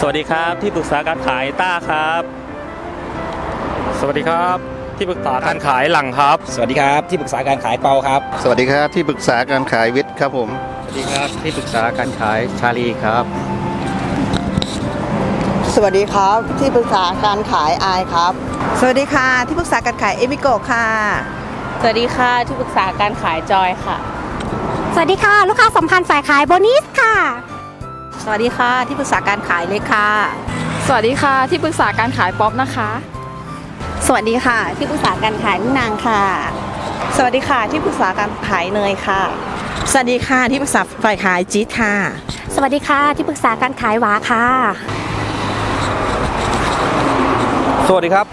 สวัสดีครับที่ปรึกษาการขายต้าครับ สวัสดีครับ ที่ปรึกษาการขายหลังครับ สวัสดีครับที่ปรึกษาการขายเปาครับ สวัสดีครับที่ปรึกษาการขายวิทย์ครับผม สวัสดีครับที่ปรึกษาการขายชาลีครับ สวัสดีครับที่ปรึกษาการขายอายครับ สวัสดีค่ะ ที่ปรึกษาการขายเอมิโกะค่ะ สวัสดีค่ะที่ปรึกษาการขายจอยค่ะ สวัสดีค่ะ ลูกค้าสัมพันธ์ฝ่ายขายโบนิสค่ะ สวัสดีค่ะ ที่ปรึกษาการขายเล็กค่ะ สวัสดีค่ะ ที่ปรึกษาการขายป๊อปนะคะ สวัสดีค่ะ ที่ปรึกษาการขายลูกนางค่ะ สวัสดีค่ะ ที่ปรึกษาการขายเนยค่ะ สวัสดีค่ะที่ปรึกษาฝ่ายขายจี๊ดค่ะ สวัสดีค่ะที่ปรึกษาการขายหวาค่ะ สวัสดีครับ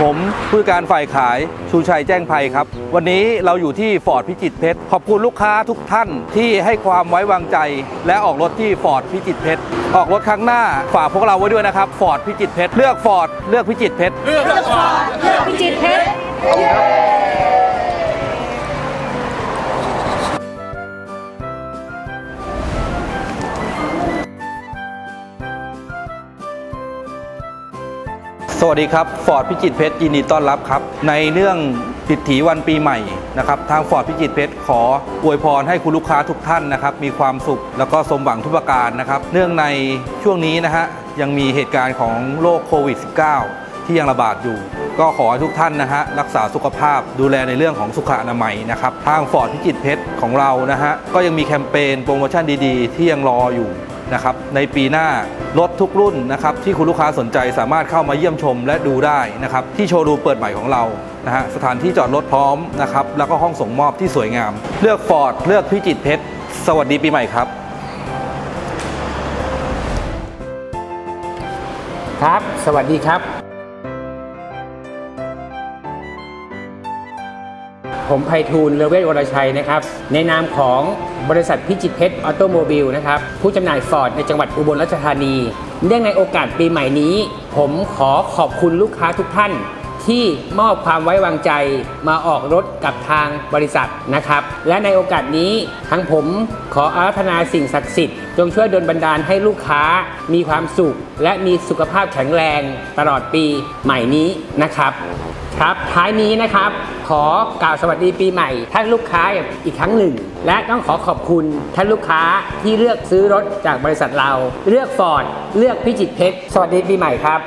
ผมผู้การฝ่ายขายชูชัยแจ้งภัยครับ วันนี้เราอยู่ที่ฟอร์ดพิจิตเพชรขอบคุณลูกค้าทุกท่านที่ให้ความไว้วางใจ และออกรถที่ฟอร์ดพิจิตเพชรออกรถครั้งหน้าฝากพวกเราไว้ด้วยนะครับฟอร์ดพิจิตเพชรเลือกฟอร์ดเลือกพิจิตเพชรเลือกฟอร์ดเลือกพิจิตเพชร สวัสดีครับฟอร์ดพิจิตรเพชรยินดีต้อนรับครับ ในเรื่องติดถีวันปีใหม่นะครับทางฟอร์ดพิจิตรเพชรขออวยพรให้คุณลูกค้าทุกท่านนะครับ มีความสุขแล้วก็สมหวังทุกประการนะครับ เนื่องในช่วงนี้นะฮะยังมีเหตุการณ์ของโรคโควิด -19 ที่ยังระบาดอยู่ ก็ขอให้ทุกท่านนะฮะรักษาสุขภาพดูแลในเรื่องของสุขอนามัยนะครับทางฟอร์ดพิจิตรเพชรของเรานะฮะก็ยังมีแคมเปญโปรโมชั่นดีๆ ที่ยังรออยู่ นะครับในปีหน้ารถทุกรุ่นนะครับที่คุณลูกค้าสนใจสามารถเข้ามาเยี่ยมชมและดูได้นะครับที่โชว์รูมเปิดใหม่ของเรานะฮะสถานที่จอดรถพร้อมนะครับแล้วก็ห้องส่งมอบที่สวยงาม เลือกฟอร์ดเลือกพิจิตรเพชรสวัสดีปีใหม่ครับ ครับ สวัสดีครับ ผมไพฑูรย์เลเวศวรชัยนะครับ ในนามของบริษัทพิจิตรเพชรออโตโมบิลนะครับ ผู้จำหน่ายฟอร์ดในจังหวัดอุบลราชธานี เนื่องในโอกาสปีใหม่นี้ ผมขอขอบคุณลูกค้าทุกท่าน ที่มอบความไว้วางใจมาออกรถกับทางบริษัทนะครับ และในโอกาสนี้ทั้งผมขออาราธนาสิ่งศักดิ์สิทธิ์จงช่วยดลบันดาลให้ลูกค้ามีความสุข และมีสุขภาพแข็งแรงตลอดปีใหม่นี้นะครับ ครับท้ายนี้นะครับ ขอกล่าวสวัสดีปีใหม่ ท่านลูกค้าอีกครั้งหนึ่ง และต้องขอขอบคุณท่านลูกค้าที่เลือกซื้อรถจากบริษัทเรา เลือกฟอร์ดเลือกพิจิตรเพชรสวัสดีปีใหม่ครับ